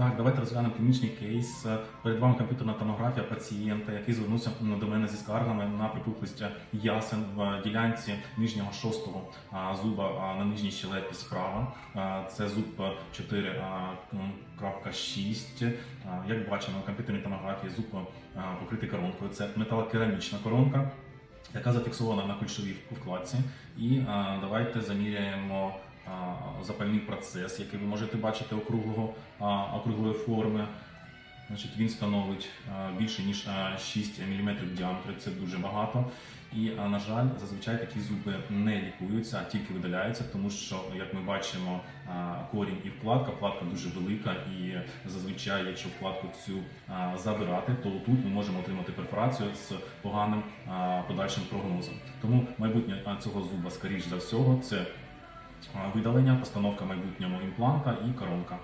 Так, давайте розглянемо клінічний кейс. Перед вами комп'ютерна томографія пацієнта, який звернувся до мене зі скаргами на припухлість ясен в ділянці нижнього шостого зуба на нижній щелепі справа. Це зуб 4.6. А, Як бачимо на комп'ютерній томографії, зуб покритий коронкою. Це металокерамічна коронка. Яка зафіксована на кульшовій вкладці, і давайте заміряємо запальний процес, який ви можете бачити округлого, округлої форми. Значить, він становить більше ніж а, 6 мм в діаметрі, це дуже багато. І, на жаль, зазвичай такі зуби не лікуються, а тільки видаляються, тому що, як ми бачимо, корінь і вкладка, вкладка дуже велика, і зазвичай, якщо вкладку цю забирати, то тут ми можемо отримати перфорацію з поганим подальшим прогнозом. Тому майбутнє цього зуба, скоріш за всього, це видалення, постановка майбутнього імпланта і коронка.